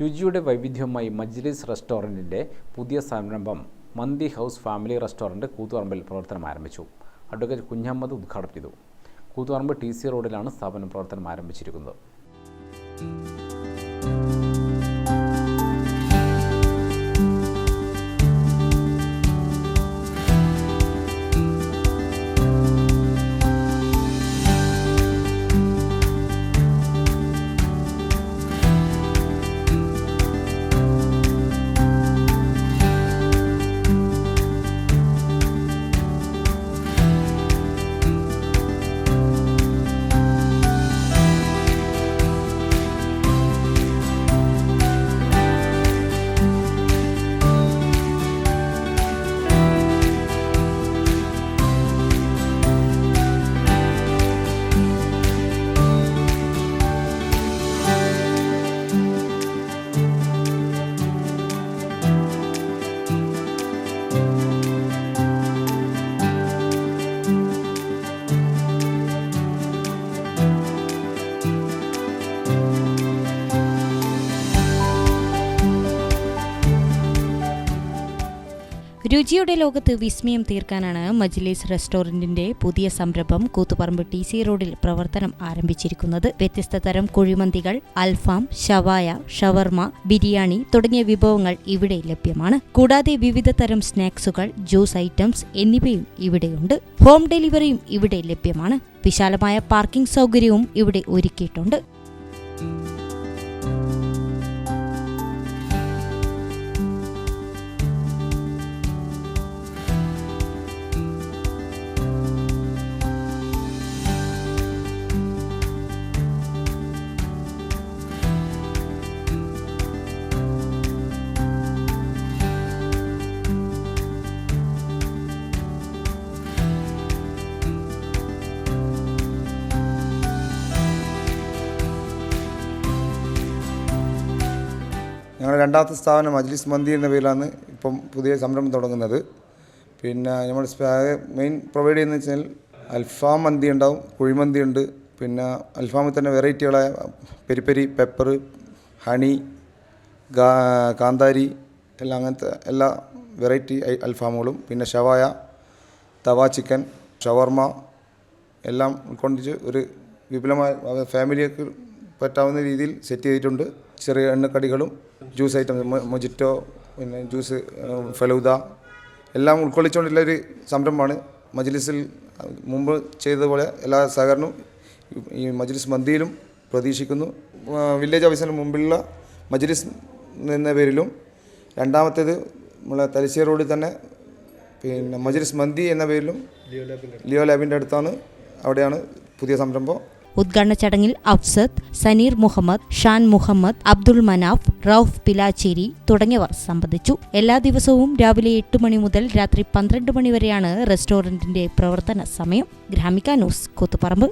രുചിയുടെ വൈവിധ്യവുമായി മജ്ലിസ് റെസ്റ്റോറന്റിന്റെ പുതിയ സംരംഭം മന്തി ഹൗസ് ഫാമിലി റെസ്റ്റോറന്റ് കൂത്തുപറമ്പിൽ പ്രവർത്തനം ആരംഭിച്ചു. അഡ്വക്കേറ്റ് കുഞ്ഞഹമ്മദ് ഉദ്ഘാടനം ചെയ്തു. കൂത്തുപറമ്പ് ടി സി റോഡിലാണ് സ്ഥാപനം പ്രവർത്തനം ആരംഭിച്ചിരിക്കുന്നത്. രുചിയുടെ ലോകത്ത് വിസ്മയം തീർക്കാനാണ് മജ്ലീസ് റെസ്റ്റോറന്റിന്റെ പുതിയ സംരംഭം കൂത്തുപറമ്പ് ടി സി റോഡിൽ പ്രവർത്തനം ആരംഭിച്ചിരിക്കുന്നത്. വ്യത്യസ്ത തരം കുഴിമന്തികൾ അൽഫാം ഷവായ ഷവർമ ബിരിയാണി തുടങ്ങിയ വിഭവങ്ങൾ ഇവിടെ ലഭ്യമാണ്. കൂടാതെ വിവിധ തരം സ്നാക്സുകൾ ജ്യൂസ് ഐറ്റംസ് എന്നിവയും ഇവിടെയുണ്ട്. ഹോം ഡെലിവറിയും ഇവിടെ ലഭ്യമാണ്. വിശാലമായ പാർക്കിംഗ് സൗകര്യവും ഇവിടെ ഒരുക്കിയിട്ടുണ്ട്. ഞങ്ങളുടെ രണ്ടാമത്തെ സ്ഥാപനം മജ്ലിസ് മന്തി എന്ന പേരിലാണ് ഇപ്പം പുതിയ സംരംഭം തുടങ്ങുന്നത്. പിന്നെ നമ്മൾ മെയിൻ പ്രൊവൈഡ് ചെയ്യുന്നത് വെച്ചാൽ അൽഫാം മന്തി ഉണ്ടാവും കുഴിമന്തി ഉണ്ട് പിന്നെ അൽഫാമിൽ തന്നെ വെറൈറ്റികളായ പെരിപ്പെരി പെപ്പർ ഹണി കാന്താരി എല്ലാം അങ്ങനത്തെ എല്ലാ വെറൈറ്റി അൽഫാമുകളും പിന്നെ ഷവായ തവ ചിക്കൻ ഷവർമ എല്ലാം ഉൾക്കൊണ്ടിച്ച് ഒരു വിപുലമായ ഫാമിലിയൊക്കെ പറ്റാവുന്ന രീതിയിൽ സെറ്റ് ചെയ്തിട്ടുണ്ട്. ചെറിയ എണ്ണക്കടികളും ജ്യൂസ് ഐറ്റം മൊജിറ്റോ പിന്നെ ജ്യൂസ് ഫലൂദ എല്ലാം ഉൾക്കൊള്ളിച്ചുകൊണ്ടുള്ള ഒരു സംരംഭമാണ്. മജ്ലിസിൽ മുമ്പ് ചെയ്തതുപോലെ എല്ലാ സഹകരണവും ഈ മജ്ലിസ് മന്തിയിലും പ്രതീക്ഷിക്കുന്നു. വില്ലേജ് ഓഫീസിന് മുമ്പിലുള്ള മജ്ലിസ് എന്ന പേരിലും രണ്ടാമത്തേത് നമ്മളെ തലശ്ശേരി റോഡിൽ തന്നെ പിന്നെ മജ്ലിസ് മന്തി എന്ന പേരിലും ലിയോ ലാബിന്റെ അടുത്താണ് അവിടെയാണ് പുതിയ സംരംഭം. ഉദ്ഘാടന ചടങ്ങിൽ അഫ്സത്ത് സനീർ മുഹമ്മദ് ഷാൻ മുഹമ്മദ് അബ്ദുൾ മനാഫ് റൌഫ് പിലാച്ചേരി തുടങ്ങിയവർ സംബന്ധിച്ചു. എല്ലാ ദിവസവും രാവിലെ എട്ട് മണി മുതൽ രാത്രി പന്ത്രണ്ട് മണി വരെയാണ് റെസ്റ്റോറന്റിന്റെ പ്രവർത്തന സമയം. ഗ്രാമിക ന്യൂസ് കൂത്തുപറമ്പ്.